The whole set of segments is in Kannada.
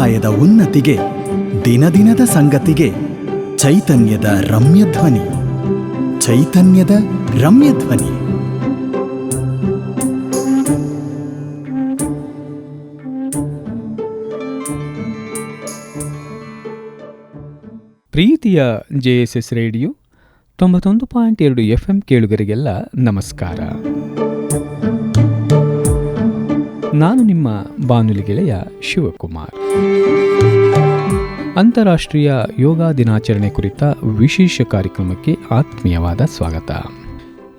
ಸಂಪ್ರದಾಯದ ಉನ್ನತಿಗೆ ದಿನ ದಿನದ ಸಂಗತಿಗೆ ಚೈತನ್ಯದ ರಮ್ಯ ಧ್ವನಿ ಚೈತನ್ಯದ ರಮ್ಯ ಧ್ವನಿ ಪ್ರೀತಿಯ ಜೆ ಎಸ್ ಎಸ್ ರೇಡಿಯೋ ತೊಂಬತ್ತೊಂದು ಪಾಯಿಂಟ್ ಎರಡು ಎಫ್ ಎಂ ಕೇಳುಗರಿಗೆಲ್ಲ ನಮಸ್ಕಾರ. ನಾನು ನಿಮ್ಮ ಬಾನುಲಿ ಗೆಳೆಯ ಶಿವಕುಮಾರ್. ಅಂತಾರಾಷ್ಟ್ರೀಯ ಯೋಗ ದಿನಾಚರಣೆ ಕುರಿತ ವಿಶೇಷ ಕಾರ್ಯಕ್ರಮಕ್ಕೆ ಆತ್ಮೀಯವಾದ ಸ್ವಾಗತ.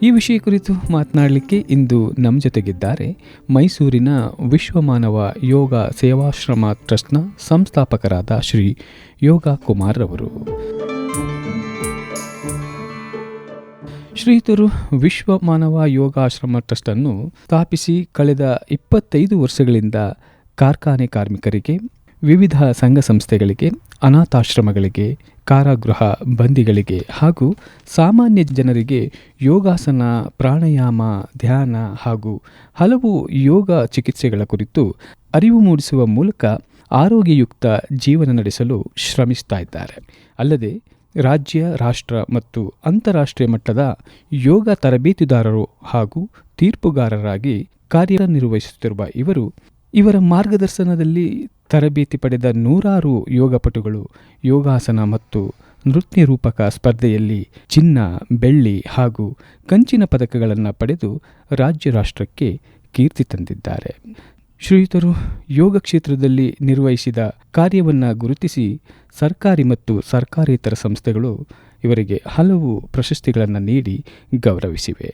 ಈ ವಿಷಯ ಕುರಿತು ಮಾತನಾಡಲಿಕ್ಕೆ ಇಂದು ನಮ್ಮ ಜೊತೆಗಿದ್ದಾರೆ ಮೈಸೂರಿನ ವಿಶ್ವಮಾನವ ಯೋಗ ಸೇವಾಶ್ರಮ ಟ್ರಸ್ಟ್ನ ಸಂಸ್ಥಾಪಕರಾದ ಶ್ರೀ ಯೋಗ ಕುಮಾರ್ ಅವರು. ಶ್ರೀಯುತರು ವಿಶ್ವ ಮಾನವ ಯೋಗಾಶ್ರಮ ಟ್ರಸ್ಟನ್ನು ಸ್ಥಾಪಿಸಿ ಕಳೆದ ಇಪ್ಪತ್ತೈದು ವರ್ಷಗಳಿಂದ ಕಾರ್ಖಾನೆ ಕಾರ್ಮಿಕರಿಗೆ, ವಿವಿಧ ಸಂಘ ಸಂಸ್ಥೆಗಳಿಗೆ, ಅನಾಥಾಶ್ರಮಗಳಿಗೆ, ಕಾರಾಗೃಹ ಬಂದಿಗಳಿಗೆ ಹಾಗೂ ಸಾಮಾನ್ಯ ಜನರಿಗೆ ಯೋಗಾಸನ, ಪ್ರಾಣಾಯಾಮ, ಧ್ಯಾನ ಹಾಗೂ ಹಲವು ಯೋಗ ಚಿಕಿತ್ಸೆಗಳ ಕುರಿತು ಅರಿವು ಮೂಡಿಸುವ ಮೂಲಕ ಆರೋಗ್ಯಯುಕ್ತ ಜೀವನ ನಡೆಸಲು ಶ್ರಮಿಸ್ತಾ ಇದ್ದಾರೆ. ಅಲ್ಲದೆ ರಾಜ್ಯ, ರಾಷ್ಟ್ರ ಮತ್ತು ಅಂತಾರಾಷ್ಟ್ರೀಯ ಮಟ್ಟದ ಯೋಗ ತರಬೇತುದಾರರು ಹಾಗೂ ತೀರ್ಪುಗಾರರಾಗಿ ಕಾರ್ಯನಿರ್ವಹಿಸುತ್ತಿರುವ ಇವರು ಇವರ ಮಾರ್ಗದರ್ಶನದಲ್ಲಿ ತರಬೇತಿ ಪಡೆದ ನೂರಾರು ಯೋಗಪಟುಗಳು ಯೋಗಾಸನ ಮತ್ತು ನೃತ್ಯ ರೂಪಕ ಸ್ಪರ್ಧೆಯಲ್ಲಿ ಚಿನ್ನ, ಬೆಳ್ಳಿ ಹಾಗೂ ಕಂಚಿನ ಪದಕಗಳನ್ನು ಪಡೆದು ರಾಜ್ಯ, ರಾಷ್ಟ್ರಕ್ಕೆ ಕೀರ್ತಿ ತಂದಿದ್ದಾರೆ. ಶ್ರೀಯುತರು ಯೋಗ ಕ್ಷೇತ್ರದಲ್ಲಿ ನಿರ್ವಹಿಸಿದ ಕಾರ್ಯವನ್ನು ಗುರುತಿಸಿ ಸರ್ಕಾರಿ ಮತ್ತು ಸರ್ಕಾರೇತರ ಸಂಸ್ಥೆಗಳು ಇವರಿಗೆ ಹಲವು ಪ್ರಶಸ್ತಿಗಳನ್ನು ನೀಡಿ ಗೌರವಿಸಿವೆ.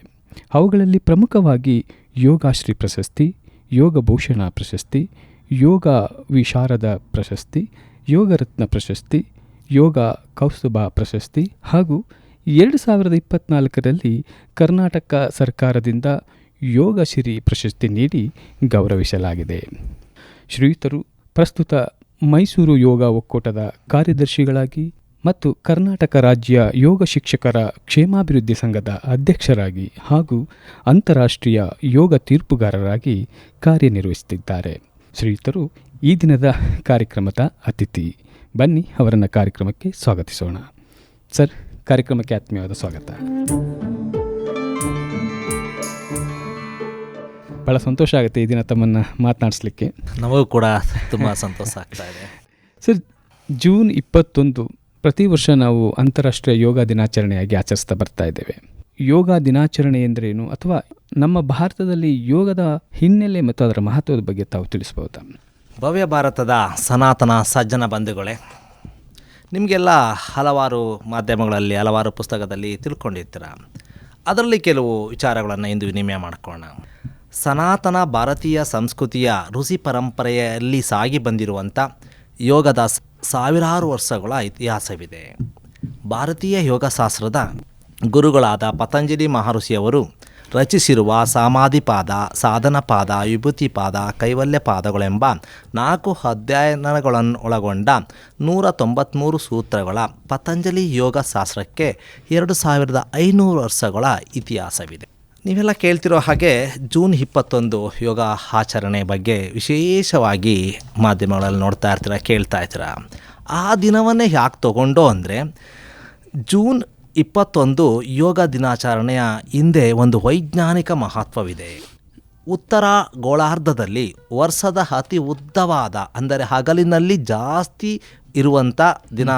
ಅವುಗಳಲ್ಲಿ ಪ್ರಮುಖವಾಗಿ ಯೋಗಾಶ್ರೀ ಪ್ರಶಸ್ತಿ, ಯೋಗ ಭೂಷಣ ಪ್ರಶಸ್ತಿ, ಯೋಗ ವಿಶಾರದ ಪ್ರಶಸ್ತಿ ಯೋಗರತ್ನ ಪ್ರಶಸ್ತಿ, ಯೋಗ ಕೌಸ್ತುಭ ಪ್ರಶಸ್ತಿ ಹಾಗೂ ಎರಡು ಸಾವಿರದ ಇಪ್ಪತ್ನಾಲ್ಕರಲ್ಲಿ ಕರ್ನಾಟಕ ಸರ್ಕಾರದಿಂದ ಯೋಗಶ್ರೀ ಪ್ರಶಸ್ತಿ ನೀಡಿ ಗೌರವಿಸಲಾಗಿದೆ. ಶ್ರೀಯುತರು ಪ್ರಸ್ತುತ ಮೈಸೂರು ಯೋಗ ಒಕ್ಕೂಟದ ಕಾರ್ಯದರ್ಶಿಗಳಾಗಿ ಮತ್ತು ಕರ್ನಾಟಕ ರಾಜ್ಯ ಯೋಗ ಶಿಕ್ಷಕರ ಕ್ಷೇಮಾಭಿವೃದ್ಧಿ ಸಂಘದ ಅಧ್ಯಕ್ಷರಾಗಿ ಹಾಗೂ ಅಂತಾರಾಷ್ಟ್ರೀಯ ಯೋಗ ತೀರ್ಪುಗಾರರಾಗಿ ಕಾರ್ಯನಿರ್ವಹಿಸುತ್ತಿದ್ದಾರೆ. ಶ್ರೀಯುತರು ಈ ದಿನದ ಕಾರ್ಯಕ್ರಮದ ಅತಿಥಿ. ಬನ್ನಿ ಅವರನ್ನು ಕಾರ್ಯಕ್ರಮಕ್ಕೆ ಸ್ವಾಗತಿಸೋಣ. ಸರ್, ಕಾರ್ಯಕ್ರಮಕ್ಕೆ ಆತ್ಮೀಯವಾದ ಸ್ವಾಗತ. ಭಾಳ ಸಂತೋಷ ಆಗುತ್ತೆ ಈ ದಿನ ತಮ್ಮನ್ನು ಮಾತನಾಡಿಸ್ಲಿಕ್ಕೆ. ನಮಗೂ ಕೂಡ ತುಂಬ ಸಂತೋಷ ಆಗ್ತಾ ಇದೆ. ಸರ್ ಜೂನ್ ಇಪ್ಪತ್ತೊಂದು ಪ್ರತಿ ವರ್ಷ ನಾವು ಅಂತಾರಾಷ್ಟ್ರೀಯ ಯೋಗ ದಿನಾಚರಣೆಯಾಗಿ ಆಚರಿಸ್ತಾ ಬರ್ತಾ ಇದ್ದೇವೆ. ಯೋಗ ದಿನಾಚರಣೆ ಎಂದರೇನು ಅಥವಾ ನಮ್ಮ ಭಾರತದಲ್ಲಿ ಯೋಗದ ಹಿನ್ನೆಲೆ ಮತ್ತು ಅದರ ಮಹತ್ವದ ಬಗ್ಗೆ ತಾವು ತಿಳಿಸ್ಬೋದಾ? ಭವ್ಯ ಭಾರತದ ಸನಾತನ ಸಜ್ಜನ ಬಂಧುಗಳೇ ನಿಮಗೆಲ್ಲ ಹಲವಾರು ಮಾಧ್ಯಮಗಳಲ್ಲಿ ಹಲವಾರು ಪುಸ್ತಕದಲ್ಲಿ ತಿಳ್ಕೊಂಡಿರ್ತೀರ. ಅದರಲ್ಲಿ ಕೆಲವು ವಿಚಾರಗಳನ್ನು ಇಂದು ವಿನಿಮಯ ಮಾಡ್ಕೊಳ್ಳೋಣ. ಸನಾತನ ಭಾರತೀಯ ಸಂಸ್ಕೃತಿಯ ಋಷಿ ಪರಂಪರೆಯಲ್ಲಿ ಸಾಗಿ ಬಂದಿರುವಂಥ ಯೋಗದ ಸಾವಿರಾರು ವರ್ಷಗಳ ಇತಿಹಾಸವಿದೆ. ಭಾರತೀಯ ಯೋಗಶಾಸ್ತ್ರದ ಗುರುಗಳಾದ ಪತಂಜಲಿ ಮಹರ್ಷಿಯವರು ರಚಿಸಿರುವ ಸಮಾಧಿಪಾದ, ಸಾಧನಪಾದ, ವಿಭೂತಿಪಾದ ಕೈವಲ್ಯ ಪಾದಗಳೆಂಬ ನಾಲ್ಕು ಅಧ್ಯಯನಗಳನ್ನು ಒಳಗೊಂಡ ನೂರ ತೊಂಬತ್ತ್ಮೂರು ಸೂತ್ರಗಳ ಪತಂಜಲಿ ಯೋಗಶಾಸ್ತ್ರಕ್ಕೆ ಎರಡು ಸಾವಿರದ ಐನೂರು ವರ್ಷಗಳ ಇತಿಹಾಸವಿದೆ. ನೀವೆಲ್ಲ ಕೇಳ್ತಿರೋ ಹಾಗೆ ಜೂನ್ ಇಪ್ಪತ್ತೊಂದು ಯೋಗ ಆಚರಣೆ ಬಗ್ಗೆ ವಿಶೇಷವಾಗಿ ಮಾಧ್ಯಮಗಳಲ್ಲಿ ನೋಡ್ತಾ ಇರ್ತೀರ, ಕೇಳ್ತಾ ಇರ್ತೀರ. ಆ ದಿನವನ್ನೇ ಯಾಕೆ ತಗೊಂಡು ಅಂದರೆ ಜೂನ್ ಇಪ್ಪತ್ತೊಂದು ಯೋಗ ದಿನಾಚರಣೆಯ ಹಿಂದೆ ಒಂದು ವೈಜ್ಞಾನಿಕ ಮಹತ್ವವಿದೆ. ಉತ್ತರ ಗೋಳಾರ್ಧದಲ್ಲಿ ವರ್ಷದ ಅತಿ ಉದ್ದವಾದ, ಅಂದರೆ ಹಗಲಿನಲ್ಲಿ ಜಾಸ್ತಿ ಇರುವಂಥ ದಿನ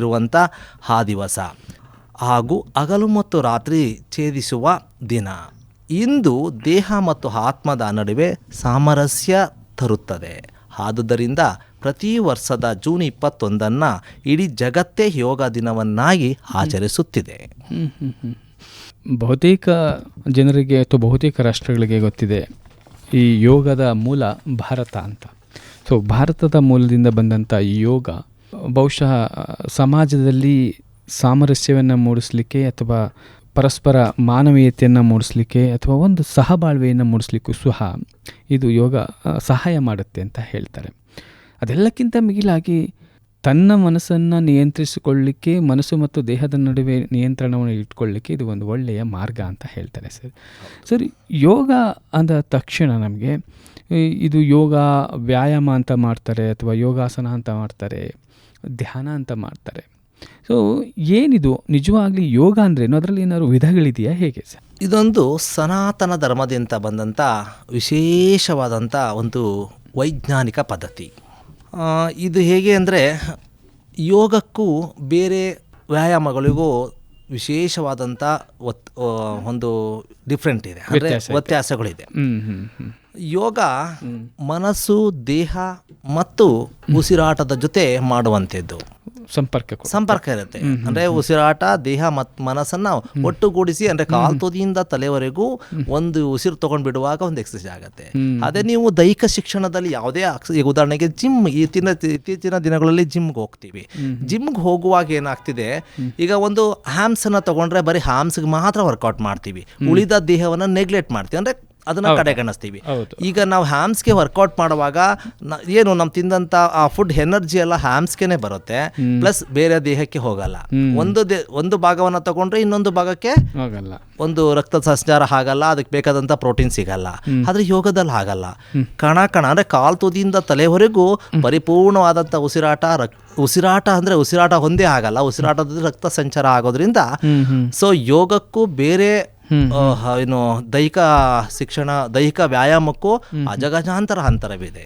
ಇರುವಂಥ ಆ ದಿವಸ. ಹಾಗೂ ಹಗಲು ಮತ್ತು ರಾತ್ರಿ ಛೇದಿಸುವ ದಿನ. ಇಂದು ದೇಹ ಮತ್ತು ಆತ್ಮದ ನಡುವೆ ಸಾಮರಸ್ಯ ತರುತ್ತದೆ. ಆದುದರಿಂದ ಪ್ರತಿ ವರ್ಷದ ಜೂನ್ ಇಪ್ಪತ್ತೊಂದನ್ನು ಇಡೀ ಜಗತ್ತೇ ಯೋಗ ದಿನವನ್ನಾಗಿ ಆಚರಿಸುತ್ತಿದೆ. ಬಹುತೇಕ ಜನರಿಗೆ ಅಥವಾ ಬಹುತೇಕ ರಾಷ್ಟ್ರಗಳಿಗೆ ಗೊತ್ತಿದೆ ಈ ಯೋಗದ ಮೂಲ ಭಾರತ ಅಂತ. ಸೊ ಭಾರತದ ಮೂಲದಿಂದ ಬಂದಂಥ ಈ ಯೋಗ ಬಹುಶಃ ಸಮಾಜದಲ್ಲಿ ಸಾಮರಸ್ಯವನ್ನು ಮೂಡಿಸಲಿಕ್ಕೆ ಅಥವಾ ಪರಸ್ಪರ ಮಾನವೀಯತೆಯನ್ನು ಮೂಡಿಸ್ಲಿಕ್ಕೆ ಅಥವಾ ಒಂದು ಸಹಬಾಳ್ವೆಯನ್ನು ಮೂಡಿಸ್ಲಿಕ್ಕೂ ಸಹ ಇದು ಯೋಗ ಸಹಾಯ ಮಾಡುತ್ತೆ ಅಂತ ಹೇಳ್ತಾರೆ. ಅದೆಲ್ಲಕ್ಕಿಂತ ಮಿಗಿಲಾಗಿ ತನ್ನ ಮನಸ್ಸನ್ನು ನಿಯಂತ್ರಿಸಿಕೊಳ್ಳಿಕ್ಕೆ, ಮನಸ್ಸು ಮತ್ತು ದೇಹದ ನಡುವೆ ನಿಯಂತ್ರಣವನ್ನು ಇಟ್ಕೊಳ್ಳಿಕ್ಕೆ ಇದು ಒಂದು ಒಳ್ಳೆಯ ಮಾರ್ಗ ಅಂತ ಹೇಳ್ತಾರೆ ಸರ್. ಸರ್, ಯೋಗ ಅಂದ ತಕ್ಷಣ ನಮಗೆ ಇದು ಯೋಗ ವ್ಯಾಯಾಮ ಅಂತ ಮಾಡ್ತಾರೆ ಅಥವಾ ಯೋಗಾಸನ ಅಂತ ಮಾಡ್ತಾರೆ, ಧ್ಯಾನ ಅಂತ ಮಾಡ್ತಾರೆ. ಸೊ ಏನಿದು? ನಿಜವಾಗ್ಲಿ ಯೋಗ ಅಂದ್ರೇನು ಅದರಲ್ಲಿ ಏನಾದ್ರು ವಿಧಗಳಿದೆಯಾ? ಹೇಗೆ ಸರ್? ಇದೊಂದು ಸನಾತನ ಧರ್ಮದಿಂದ ಬಂದಂಥ ವಿಶೇಷವಾದಂಥ ಒಂದು ವೈಜ್ಞಾನಿಕ ಪದ್ಧತಿ. ಇದು ಹೇಗೆ ಅಂದರೆ ಯೋಗಕ್ಕೂ ಬೇರೆ ವ್ಯಾಯಾಮಗಳಿಗೂ ವಿಶೇಷವಾದಂಥ ಒತ್ ಒಂದು ಡಿಫ್ರೆಂಟ್ ಇದೆ. ಅಂದರೆ ವ್ಯತ್ಯಾಸಗಳಿದೆ. ಯೋಗ ಮನಸ್ಸು ದೇಹ ಮತ್ತು ಉಸಿರಾಟದ ಜೊತೆ ಮಾಡುವಂಥದ್ದು. ಸಂಪರ್ಕ. ಸಂಪರ್ಕ ಇರುತ್ತೆ. ಅಂದ್ರೆ ಉಸಿರಾಟ ದೇಹ ಮತ್ತು ಮನಸ್ಸನ್ನ ಒಟ್ಟುಗೂಡಿಸಿ ಅಂದ್ರೆ ಕಾಲ್ ತುದಿಯಿಂದ ತಲೆವರೆಗೂ ಒಂದು ಉಸಿರು ತಗೊಂಡ್ ಬಿಡುವಾಗ ಒಂದು ಎಕ್ಸಸೈಸ್ ಆಗುತ್ತೆ. ಅದೇ ನೀವು ದೈಹಿಕ ಶಿಕ್ಷಣದಲ್ಲಿ ಯಾವುದೇ ಈಗ ಉದಾಹರಣೆಗೆ ಜಿಮ್ ಇತ್ತಿನ ಇತ್ತೀಚಿನ ದಿನಗಳಲ್ಲಿ ಜಿಮ್ಗೆ ಹೋಗ್ತೀವಿ. ಜಿಮ್ಗೆ ಹೋಗುವಾಗ ಏನಾಗ್ತಿದೆ ಈಗ ಒಂದು ಹ್ಯಾಮ್ಸ್ ಅನ್ನ ತಗೊಂಡ್ರೆ ಬರೀ ಹ್ಯಾಮ್ಸ್ಗೆ ಮಾತ್ರ ವರ್ಕೌಟ್ ಮಾಡ್ತೀವಿ. ಉಳಿದ ದೇಹವನ್ನ ನೆಗ್ಲೆಕ್ಟ್ ಮಾಡ್ತೀವಿ. ಅಂದ್ರೆ ಅದನ್ನ ಕಡೆಗಣಿಸ್ತೀವಿ. ಈಗ ನಾವು ಹ್ಯಾಮ್ಸ್ಗೆ ವರ್ಕೌಟ್ ಮಾಡುವಾಗ ಏನು ನಮ್ ತಿಂದಂತ ಆ ಫುಡ್ ಎನರ್ಜಿ ಎಲ್ಲ ಹ್ಯಾಮ್ಸ್ಗೆನೆ ಬರುತ್ತೆ. ಪ್ಲಸ್ ಬೇರೆ ದೇಹಕ್ಕೆ ಹೋಗಲ್ಲ. ಒಂದು ಒಂದು ಭಾಗವನ್ನ ತಗೊಂಡ್ರೆ ಇನ್ನೊಂದು ಭಾಗಕ್ಕೆ ಒಂದು ರಕ್ತ ಸಂಚಾರ ಆಗಲ್ಲ ಅದಕ್ಕೆ ಬೇಕಾದಂತ ಪ್ರೋಟೀನ್ ಸಿಗಲ್ಲ. ಆದ್ರೆ ಯೋಗದಲ್ಲಿ ಆಗಲ್ಲ ಕಣ ಕಣ ಅಂದ್ರೆ ಕಾಲ್ ತುದಿಯಿಂದ ತಲೆವರೆಗೂ ಪರಿಪೂರ್ಣವಾದಂತ ಉಸಿರಾಟ ರಕ್ ಉಸಿರಾಟ ಅಂದ್ರೆ ಉಸಿರಾಟ ಒಂದೇ ಆಗಲ್ಲ. ಉಸಿರಾಟದ ರಕ್ತ ಸಂಚಾರ ಆಗೋದ್ರಿಂದ ಸೊ ಯೋಗಕ್ಕೂ ಬೇರೆ ಏನು ದೈಹಿಕ ಶಿಕ್ಷಣ ದೈಹಿಕ ವ್ಯಾಯಾಮಕ್ಕೂ ಅಜಗಜಾಂತರ ಅಂತರವಿದೆ.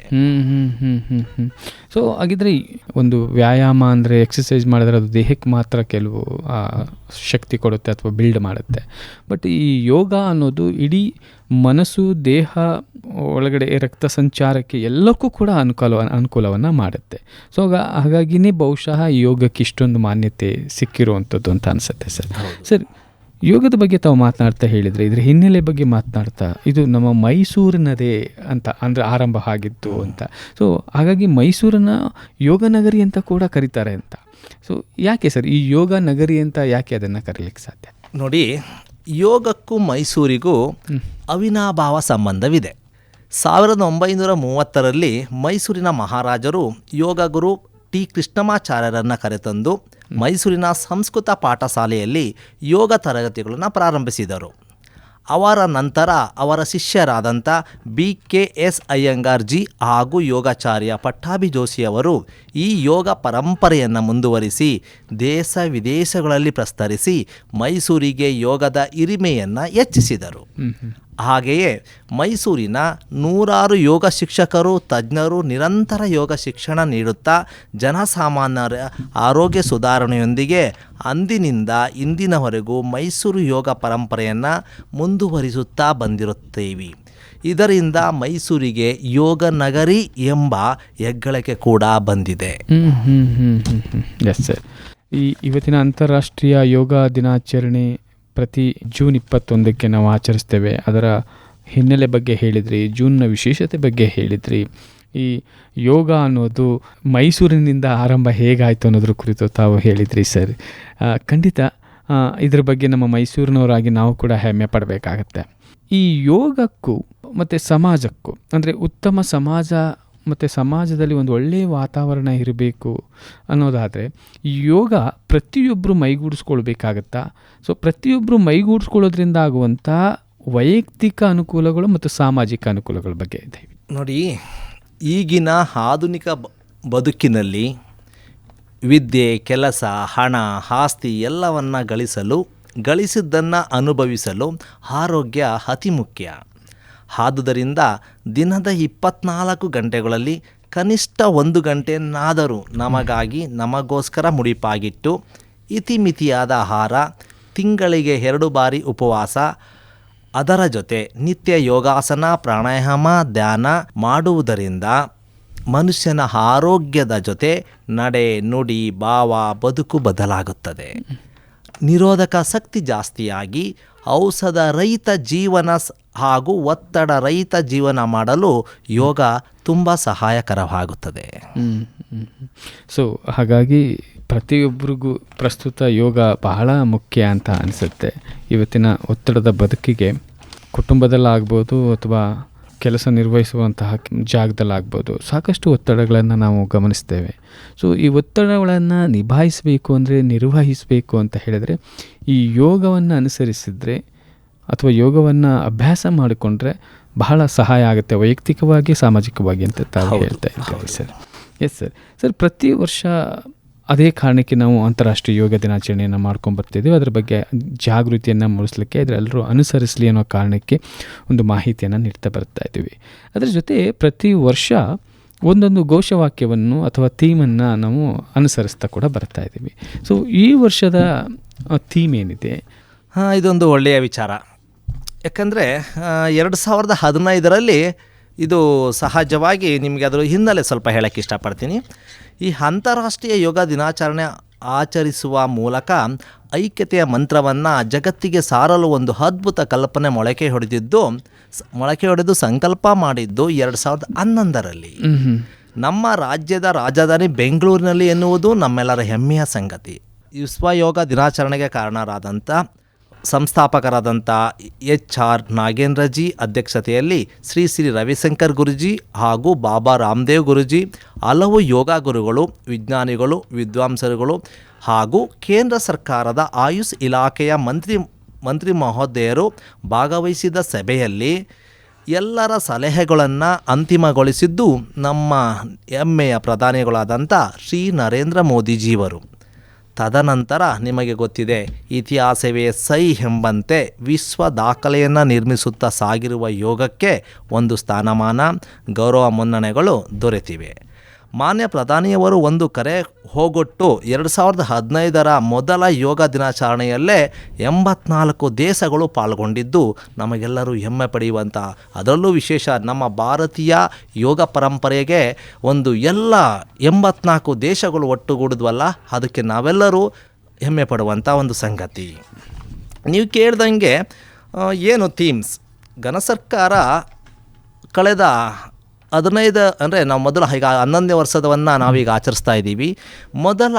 ಸೊ ಹಾಗಿದ್ರೆ ಒಂದು ವ್ಯಾಯಾಮ ಅಂದರೆ ಎಕ್ಸಸೈಸ್ ಮಾಡಿದ್ರೆ ಅದು ದೇಹಕ್ಕೆ ಮಾತ್ರ ಕೆಲವು ಶಕ್ತಿ ಕೊಡುತ್ತೆ ಅಥವಾ ಬಿಲ್ಡ್ ಮಾಡುತ್ತೆ. ಬಟ್ ಈ ಯೋಗ ಅನ್ನೋದು ಇಡೀ ಮನಸ್ಸು ದೇಹ ಒಳಗಡೆ ರಕ್ತ ಸಂಚಾರಕ್ಕೆ ಎಲ್ಲಕ್ಕೂ ಕೂಡ ಅನುಕೂಲ ಅನುಕೂಲವನ್ನು ಮಾಡುತ್ತೆ. ಸೊ ಹಾಗಾಗಿನೇ ಬಹುಶಃ ಯೋಗಕ್ಕೆ ಇಷ್ಟೊಂದು ಮಾನ್ಯತೆ ಸಿಕ್ಕಿರುವಂಥದ್ದು ಅಂತ ಅನಿಸುತ್ತೆ ಸರ್. ಸರ್ ಯೋಗದ ಬಗ್ಗೆ ತಾವು ಮಾತನಾಡ್ತಾ ಹೇಳಿದರೆ ಇದರ ಹಿನ್ನೆಲೆ ಬಗ್ಗೆ ಮಾತನಾಡ್ತಾ ಇದು ನಮ್ಮ ಮೈಸೂರಿನದೇ ಅಂತ ಅಂದರೆ ಆರಂಭ ಆಗಿತ್ತು ಅಂತ. ಸೊ ಹಾಗಾಗಿ ಮೈಸೂರನ್ನ ಯೋಗ ನಗರಿ ಅಂತ ಕೂಡ ಕರೀತಾರೆ ಅಂತ. ಸೊ ಯಾಕೆ ಸರ್ ಈ ಯೋಗ ನಗರಿ ಅಂತ ಯಾಕೆ ಅದನ್ನು ಕರೀಲಿಕ್ಕೆ ಸಾಧ್ಯ? ನೋಡಿ ಯೋಗಕ್ಕೂ ಮೈಸೂರಿಗೂ ಅವಿನಾಭಾವ ಸಂಬಂಧವಿದೆ. ಸಾವಿರದ ಒಂಬೈನೂರ ಮೂವತ್ತರಲ್ಲಿ ಮೈಸೂರಿನ ಮಹಾರಾಜರು ಯೋಗ ಗುರು ಟಿ ಕೃಷ್ಣಮಾಚಾರ್ಯರನ್ನು ಕರೆತಂದು ಮೈಸೂರಿನ ಸಂಸ್ಕೃತ ಪಾಠಶಾಲೆಯಲ್ಲಿ ಯೋಗ ತರಗತಿಗಳನ್ನು ಪ್ರಾರಂಭಿಸಿದರು. ಅವರ ನಂತರ ಅವರ ಶಿಷ್ಯರಾದಂಥ B K S Iyengar ji ಹಾಗೂ ಯೋಗಾಚಾರ್ಯ ಪಟ್ಟಾಭಿ ಜೋಶಿಯವರು ಈ ಯೋಗ ಪರಂಪರೆಯನ್ನು ಮುಂದುವರಿಸಿ ದೇಶ ವಿದೇಶಗಳಲ್ಲಿ ಪ್ರಸ್ತರಿಸಿ ಮೈಸೂರಿಗೆ ಯೋಗದ ಹಿರಿಮೆಯನ್ನು ಹೆಚ್ಚಿಸಿದರು. ಹಾಗೆಯೇ ಮೈಸೂರಿನ ನೂರಾರು ಯೋಗ ಶಿಕ್ಷಕರು, ತಜ್ಞರು ನಿರಂತರ ಯೋಗ ಶಿಕ್ಷಣ ನೀಡುತ್ತಾ ಜನಸಾಮಾನ್ಯರ ಆರೋಗ್ಯ ಸುಧಾರಣೆಯೊಂದಿಗೆ ಅಂದಿನಿಂದ ಇಂದಿನವರೆಗೂ ಮೈಸೂರು ಯೋಗ ಪರಂಪರೆಯನ್ನು ಮುಂದುವರಿಸುತ್ತಾ ಬಂದಿರುತ್ತೇವೆ. ಇದರಿಂದ ಮೈಸೂರಿಗೆ ಯೋಗ ನಗರಿ ಎಂಬ ಹೆಗ್ಗಳಿಕೆ ಕೂಡ ಬಂದಿದೆ. ಎಸ್ ಈ ಇವತ್ತಿನ ಅಂತಾರಾಷ್ಟ್ರೀಯ ಯೋಗ ದಿನಾಚರಣೆ ಪ್ರತಿ ಜೂನ್ ಇಪ್ಪತ್ತೊಂದಕ್ಕೆ ನಾವು ಆಚರಿಸ್ತೇವೆ. ಅದರ ಹಿನ್ನೆಲೆ ಬಗ್ಗೆ ಹೇಳಿದ್ರಿ, ಜೂನ್ನ ವಿಶೇಷತೆ ಬಗ್ಗೆ ಹೇಳಿದ್ರಿ. ಈ ಯೋಗ ಅನ್ನೋದು ಮೈಸೂರಿನಿಂದ ಆರಂಭ ಹೇಗಾಯಿತು ಅನ್ನೋದ್ರ ಕುರಿತು ತಾವು ಹೇಳಿದ್ರಿ ಸರ್. ಖಂಡಿತ ಇದ್ರ ಬಗ್ಗೆ ನಮ್ಮ ಮೈಸೂರಿನವರಾಗಿ ನಾವು ಕೂಡ ಹೆಮ್ಮೆ ಪಡಬೇಕಾಗತ್ತೆ. ಈ ಯೋಗಕ್ಕೂ ಮತ್ತು ಸಮಾಜಕ್ಕೂ, ಅಂದರೆ ಉತ್ತಮ ಸಮಾಜ ಮತ್ತು ಸಮಾಜದಲ್ಲಿ ಒಂದು ಒಳ್ಳೆಯ ವಾತಾವರಣ ಇರಬೇಕು ಅನ್ನೋದಾದರೆ ಯೋಗ ಪ್ರತಿಯೊಬ್ಬರು ಮೈಗೂಡಿಸ್ಕೊಳ್ಬೇಕಾಗತ್ತಾ? ಸೊ ಪ್ರತಿಯೊಬ್ಬರು ಮೈಗೂಡಿಸ್ಕೊಳ್ಳೋದ್ರಿಂದ ಆಗುವಂಥ ವೈಯಕ್ತಿಕ ಅನುಕೂಲಗಳು ಮತ್ತು ಸಾಮಾಜಿಕ ಅನುಕೂಲಗಳ ಬಗ್ಗೆ ಇದೆ ನೋಡಿ, ಈಗಿನ ಆಧುನಿಕ ಬದುಕಿನಲ್ಲಿ ವಿದ್ಯೆ, ಕೆಲಸ, ಹಣ, ಆಸ್ತಿ ಎಲ್ಲವನ್ನು ಗಳಿಸಲು, ಗಳಿಸಿದ್ದನ್ನು ಅನುಭವಿಸಲು ಆರೋಗ್ಯ ಅತಿ ಮುಖ್ಯ. ಆದುದರಿಂದ ದಿನದ ಇಪ್ಪತ್ನಾಲ್ಕು ಗಂಟೆಗಳಲ್ಲಿ ಕನಿಷ್ಠ ಒಂದು ಗಂಟೆಯನ್ನಾದರೂ ನಮಗಾಗಿ ನಮಗೋಸ್ಕರ ಮುಡಿಪಾಗಿಟ್ಟು ಇತಿಮಿತಿಯಾದ ಆಹಾರ, ತಿಂಗಳಿಗೆ ಎರಡು ಬಾರಿ ಉಪವಾಸ, ಅದರ ಜೊತೆ ನಿತ್ಯ ಯೋಗಾಸನ, ಪ್ರಾಣಾಯಾಮ, ಧ್ಯಾನ ಮಾಡುವುದರಿಂದ ಮನುಷ್ಯನ ಆರೋಗ್ಯದ ಜೊತೆ ನಡೆ, ನುಡಿ, ಭಾವ, ಬದುಕು ಬದಲಾಗುತ್ತದೆ. ನಿರೋಧಕ ಶಕ್ತಿ ಜಾಸ್ತಿಯಾಗಿ ಔಷಧ ರಹಿತ ಜೀವನ ಹಾಗೂ ಒತ್ತಡ ರಹಿತ ಜೀವನ ಮಾಡಲು ಯೋಗ ತುಂಬ ಸಹಾಯಕರವಾಗುತ್ತದೆ. ಸೊ ಹಾಗಾಗಿ ಪ್ರತಿಯೊಬ್ಬರಿಗೂ ಪ್ರಸ್ತುತ ಯೋಗ ಬಹಳ ಮುಖ್ಯ ಅಂತ ಅನಿಸುತ್ತೆ. ಇವತ್ತಿನ ಒತ್ತಡದ ಬದುಕಿಗೆ ಕುಟುಂಬದಲ್ಲಾಗ್ಬೋದು ಅಥವಾ ಕೆಲಸ ನಿರ್ವಹಿಸುವಂತಹ ಜಾಗದಲ್ಲಾಗ್ಬೋದು. ಸಾಕಷ್ಟು ಒತ್ತಡಗಳನ್ನು ನಾವು ಗಮನಿಸ್ತೇವೆ. ಸೊ ಈ ಒತ್ತಡಗಳನ್ನು ನಿಭಾಯಿಸಬೇಕು ಅಂದರೆ ನಿರ್ವಹಿಸಬೇಕು ಅಂತ ಹೇಳಿದರೆ ಈ ಯೋಗವನ್ನು ಅನುಸರಿಸಿದರೆ ಅಥವಾ ಯೋಗವನ್ನು ಅಭ್ಯಾಸ ಮಾಡಿಕೊಂಡ್ರೆ ಬಹಳ ಸಹಾಯ ಆಗುತ್ತೆ ವೈಯಕ್ತಿಕವಾಗಿ ಸಾಮಾಜಿಕವಾಗಿ ಅಂತ ತಾವು ಹೇಳ್ತಾ ಇದ್ದೀವಿ ಸರ್ ಎಸ್ ಸರ್ ಸರ್ ಪ್ರತಿ ವರ್ಷ ಅದೇ ಕಾರಣಕ್ಕೆ ನಾವು ಅಂತಾರಾಷ್ಟ್ರೀಯ ಯೋಗ ದಿನಾಚರಣೆಯನ್ನು ಮಾಡ್ಕೊಂಡು ಬರ್ತಿದ್ದೀವಿ ಅದರ ಬಗ್ಗೆ ಜಾಗೃತಿಯನ್ನು ಮೂಡಿಸ್ಲಿಕ್ಕೆ ಇದರೆಲ್ಲರೂ ಅನುಸರಿಸಲಿ ಅನ್ನೋ ಕಾರಣಕ್ಕೆ ಒಂದು ಮಾಹಿತಿಯನ್ನು ನೀಡ್ತಾ ಬರ್ತಾ ಇದ್ದೀವಿ. ಅದರ ಜೊತೆ ಪ್ರತಿ ವರ್ಷ ಒಂದೊಂದು ಘೋಷವಾಕ್ಯವನ್ನು ಅಥವಾ ಥೀಮನ್ನು ನಾವು ಅನುಸರಿಸ್ತಾ ಕೂಡ ಬರ್ತಾ ಇದ್ದೀವಿ. ಸೊ ಈ ವರ್ಷದ ಥೀಮ್ ಏನಿದೆ? ಹಾಂ, ಇದೊಂದು ಒಳ್ಳೆಯ ವಿಚಾರ. ಯಾಕಂದರೆ ಎರಡು ಸಾವಿರದ ಹದಿನೈದರಲ್ಲಿ ಇದು ಸಹಜವಾಗಿ ನಿಮಗೆ ಅದರ ಹಿನ್ನೆಲೆ ಸ್ವಲ್ಪ ಹೇಳಕ್ಕೆ ಇಷ್ಟಪಡ್ತೀನಿ. ಈ ಅಂತಾರಾಷ್ಟ್ರೀಯ ಯೋಗ ದಿನಾಚರಣೆ ಆಚರಿಸುವ ಮೂಲಕ ಐಕ್ಯತೆಯ ಮಂತ್ರವನ್ನು ಜಗತ್ತಿಗೆ ಸಾರಲು ಒಂದು ಅದ್ಭುತ ಕಲ್ಪನೆ ಮೊಳಕೆ ಹೊಡೆದಿದ್ದು ಮೊಳಕೆ ಹೊಡೆದು ಸಂಕಲ್ಪ ಮಾಡಿದ್ದು ಎರಡು ಸಾವಿರದ ಹನ್ನೊಂದರಲ್ಲಿ. ನಮ್ಮ ರಾಜ್ಯದ ರಾಜಧಾನಿ ಬೆಂಗಳೂರಿನಲ್ಲಿ ಎನ್ನುವುದು ನಮ್ಮೆಲ್ಲರ ಹೆಮ್ಮೆಯ ಸಂಗತಿ. ವಿಶ್ವ ಯೋಗ ದಿನಾಚರಣೆಗೆ ಕಾರಣರಾದಂಥ ಸಂಸ್ಥಾಪಕರಾದಂಥ ಎಚ್ ಆರ್ ನಾಗೇಂದ್ರಜಿ, ಅಧ್ಯಕ್ಷತೆಯಲ್ಲಿ ಶ್ರೀ ಶ್ರೀ ರವಿಶಂಕರ್ ಗುರುಜಿ ಹಾಗೂ ಬಾಬಾ ರಾಮದೇವ್ ಗುರುಜಿ, ಹಲವು ಯೋಗ ಗುರುಗಳು, ವಿಜ್ಞಾನಿಗಳು, ವಿದ್ವಾಂಸರುಗಳು ಹಾಗೂ ಕೇಂದ್ರ ಸರ್ಕಾರದ ಆಯುಷ್ ಇಲಾಖೆಯ ಮಂತ್ರಿ ಮಂತ್ರಿ ಮಹೋದಯರು ಭಾಗವಹಿಸಿದ ಸಭೆಯಲ್ಲಿ ಎಲ್ಲರ ಸಲಹೆಗಳನ್ನು ಅಂತಿಮಗೊಳಿಸಿದ್ದು ನಮ್ಮ ಹೆಮ್ಮೆಯ ಪ್ರಧಾನಿಗಳಾದಂಥ ಶ್ರೀ ನರೇಂದ್ರ ಮೋದಿಜಿಯವರು. ತದನಂತರ ನಿಮಗೆ ಗೊತ್ತಿದೆ, ಇತಿಹಾಸವೇ ಸೈ ಎಂಬಂತೆ ವಿಶ್ವ ದಾಖಲೆಯನ್ನು ನಿರ್ಮಿಸುತ್ತಾ ಸಾಗಿರುವ ಯೋಗಕ್ಕೆ ಒಂದು ಸ್ಥಾನಮಾನ, ಗೌರವ ಮುನ್ನಣೆಗಳು ದೊರೆತಿವೆ. ಮಾನ್ಯ ಪ್ರಧಾನಿಯವರು ಒಂದು ಕರೆ ಹೋಗೊಟ್ಟು ಎರಡು ಸಾವಿರದ ಹದಿನೈದರ ಮೊದಲ ಯೋಗ ದಿನಾಚರಣೆಯಲ್ಲೇ ಎಂಬತ್ನಾಲ್ಕು ದೇಶಗಳು ಪಾಲ್ಗೊಂಡಿದ್ದು ನಮಗೆಲ್ಲರೂ ಹೆಮ್ಮೆ ಪಡೆಯುವಂಥ. ಅದರಲ್ಲೂ ವಿಶೇಷ ನಮ್ಮ ಭಾರತೀಯ ಯೋಗ ಪರಂಪರೆಗೆ ಒಂದು ಎಲ್ಲ ಎಂಬತ್ನಾಲ್ಕು ದೇಶಗಳು ಒಟ್ಟುಗೂಡಿದ್ವಲ್ಲ, ಅದಕ್ಕೆ ನಾವೆಲ್ಲರೂ ಹೆಮ್ಮೆ ಪಡುವಂಥ ಒಂದು ಸಂಗತಿ. ನೀವು ಕೇಳ್ದಂಗೆ ಏನು ಥೀಮ್ಸ್ ಘನ ಸರ್ಕಾರ ಕಳೆದ ಹದಿನೈದು ಅಂದರೆ ನಾವು ಮೊದಲ ಈಗ ಹನ್ನೊಂದನೇ ವರ್ಷದವನ್ನು ನಾವೀಗ ಆಚರಿಸ್ತಾ ಇದ್ದೀವಿ. ಮೊದಲ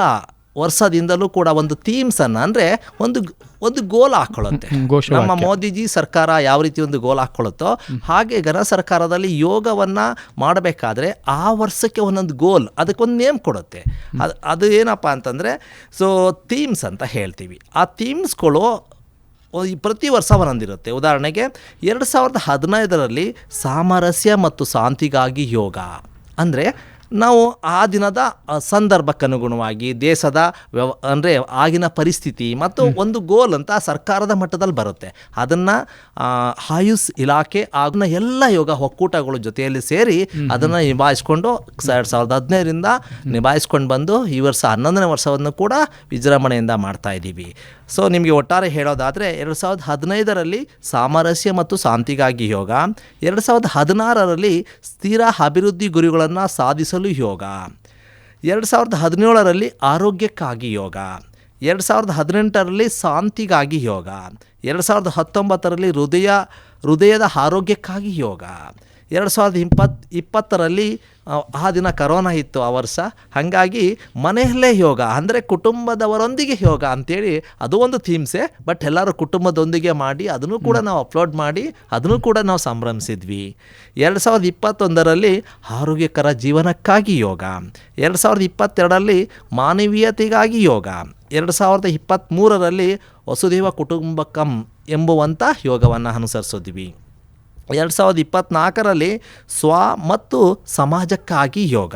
ವರ್ಷದಿಂದಲೂ ಕೂಡ ಒಂದು ಥೀಮ್ಸನ್ನು ಅಂದರೆ ಒಂದು ಒಂದು ಗೋಲ್ ಹಾಕ್ಕೊಳ್ಳುತ್ತೆ ನಮ್ಮ ಮೋದಿಜಿ ಸರ್ಕಾರ ಯಾವ ರೀತಿ ಒಂದು ಗೋಲ್ ಹಾಕ್ಕೊಳ್ಳುತ್ತೋ ಹಾಗೆ ಘನ ಸರ್ಕಾರದಲ್ಲಿ ಯೋಗವನ್ನು ಮಾಡಬೇಕಾದ್ರೆ ಆ ವರ್ಷಕ್ಕೆ ಒಂದೊಂದು ಗೋಲ್ ಅದಕ್ಕೊಂದು ನೇಮ್ ಕೊಡುತ್ತೆ. ಅದು ಅದು ಏನಪ್ಪ ಅಂತಂದರೆ ಸೊ ಥೀಮ್ಸ್ ಅಂತ ಹೇಳ್ತೀವಿ. ಆ ಥೀಮ್ಸ್ಗಳು ಪ್ರತಿ ವರ್ಷ ಒಂದೊಂದಿರುತ್ತೆ ಉದಾಹರಣೆಗೆ ಎರಡು ಸಾವಿರದ ಹದಿನೈದರಲ್ಲಿ ಸಾಮರಸ್ಯ ಮತ್ತು ಶಾಂತಿಗಾಗಿ ಯೋಗ. ಅಂದರೆ ನಾವು ಆ ದಿನದ ಸಂದರ್ಭಕ್ಕನುಗುಣವಾಗಿ ದೇಶದ ವ್ಯವ ಅಂದರೆ ಆಗಿನ ಪರಿಸ್ಥಿತಿ ಮತ್ತು ಒಂದು ಗೋಲ್ ಅಂತ ಸರ್ಕಾರದ ಮಟ್ಟದಲ್ಲಿ ಬರುತ್ತೆ. ಅದನ್ನು ಆಯುಷ್ ಇಲಾಖೆ ಆಗಿನ ಎಲ್ಲ ಯೋಗ ಒಕ್ಕೂಟಗಳ ಜೊತೆಯಲ್ಲಿ ಸೇರಿ ಅದನ್ನು ನಿಭಾಯಿಸ್ಕೊಂಡು ಎರಡು ಸಾವಿರದ ಹದಿನೈದರಿಂದ ನಿಭಾಯಿಸ್ಕೊಂಡು ಬಂದು ಈ ವರ್ಷ ಹನ್ನೊಂದನೇ ವರ್ಷವನ್ನು ಕೂಡ ವಿಜೃಂಭಣೆಯಿಂದ ಮಾಡ್ತಾ ಇದ್ದೀವಿ. ಸೊ ನಿಮಗೆ ಒಟ್ಟಾರೆ ಹೇಳೋದಾದರೆ ಎರಡು ಸಾವಿರದ ಹದಿನೈದರಲ್ಲಿ ಸಾಮರಸ್ಯ ಮತ್ತು ಶಾಂತಿಗಾಗಿ ಯೋಗ, ಎರಡು ಸಾವಿರದ ಹದಿನಾರರಲ್ಲಿ ಸ್ಥಿರ ಅಭಿವೃದ್ಧಿ ಗುರಿಗಳನ್ನು ಸಾಧಿಸಲು ಯೋಗ, ಎರಡು ಸಾವಿರದ ಹದಿನೇಳರಲ್ಲಿ ಆರೋಗ್ಯಕ್ಕಾಗಿ ಯೋಗ, ಎರಡು ಸಾವಿರದ ಹದಿನೆಂಟರಲ್ಲಿ ಶಾಂತಿಗಾಗಿ ಯೋಗ, ಎರಡು ಸಾವಿರದ ಹತ್ತೊಂಬತ್ತರಲ್ಲಿ ಹೃದಯ, ಹೃದಯದ ಆರೋಗ್ಯಕ್ಕಾಗಿ ಯೋಗ ಎರಡು ಸಾವಿರದ ಇಪ್ಪತ್ತು ಇಪ್ಪತ್ತರಲ್ಲಿ ಆ, ದಿನ ಕರೋನಾ ಇತ್ತು ಆ ವರ್ಷ. ಹಾಗಾಗಿ ಮನೆಯಲ್ಲೇ ಯೋಗ ಅಂದರೆ ಕುಟುಂಬದವರೊಂದಿಗೆ ಯೋಗ ಅಂತೇಳಿ ಅದು ಒಂದು ಥೀಮ್ಸೇ ಬಟ್ ಎಲ್ಲರೂ ಕುಟುಂಬದೊಂದಿಗೆ ಮಾಡಿ ಅದನ್ನು ಕೂಡ ನಾವು ಅಪ್ಲೋಡ್ ಮಾಡಿ ಅದನ್ನು ಕೂಡ ನಾವು ಸಂಭ್ರಮಿಸಿದ್ವಿ. ಎರಡು ಸಾವಿರದ ಇಪ್ಪತ್ತೊಂದರಲ್ಲಿ ಆರೋಗ್ಯಕರ ಜೀವನಕ್ಕಾಗಿ ಯೋಗ. ಎರಡು ಸಾವಿರದ ಇಪ್ಪತ್ತೆರಡರಲ್ಲಿ ಮಾನವೀಯತೆಗಾಗಿ ಯೋಗ. ಎರಡು ಸಾವಿರದ ಇಪ್ಪತ್ತ್ಮೂರರಲ್ಲಿ ವಸುದೇವ ಕುಟುಂಬಕಂ ಎಂಬುವಂಥ ಯೋಗವನ್ನು ಅನುಸರಿಸಿದ್ವಿ. ಎರಡು ಸಾವಿರದ ಇಪ್ಪತ್ತ್ನಾಲ್ಕರಲ್ಲಿ ಸ್ವ ಮತ್ತು ಸಮಾಜಕ್ಕಾಗಿ ಯೋಗ.